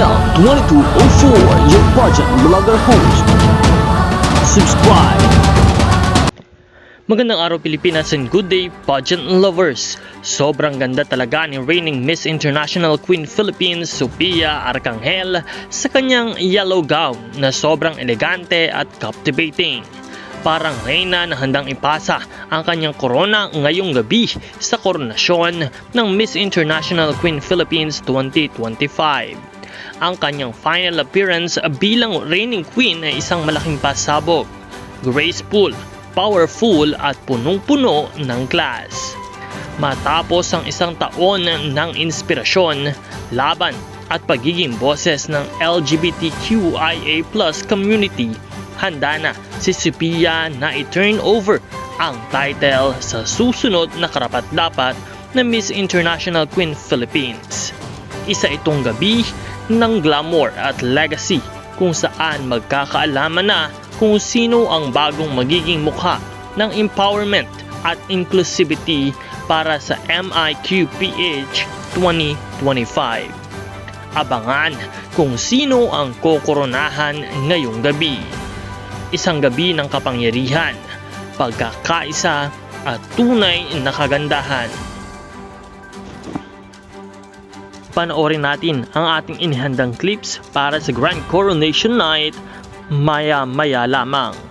Mel 2204, your pageant vlogger host. Subscribe. Magandang araw Pilipinas and good day pageant lovers. Sobrang ganda talaga ni reigning Miss International Queen Philippines Sophia Arcangel sa kanyang yellow gown na sobrang elegante at captivating. Parang reyna na handang ipasa ang kanyang korona ngayong gabi sa koronasyon ng Miss International Queen Philippines 2025. Ang kanyang final appearance bilang reigning queen ay isang malaking pasabog graceful, powerful at punong-puno ng class. Matapos ang isang taon ng inspirasyon, laban at pagiging boses ng LGBTQIA community, handa na si Sophia na i-turn over ang title sa susunod na karapat-dapat na Miss International Queen Philippines. Isa itong gabi ng glamour at legacy kung saan magkakaalaman na kung sino ang bagong magiging mukha ng empowerment at inclusivity para sa MIQPH 2025. Abangan kung sino ang kokoronahan ngayong gabi. Isang gabi ng kapangyarihan, pagkakaisa at tunay na kagandahan. Panoorin natin ang ating inihandang clips para sa Grand Coronation Night maya-maya lamang.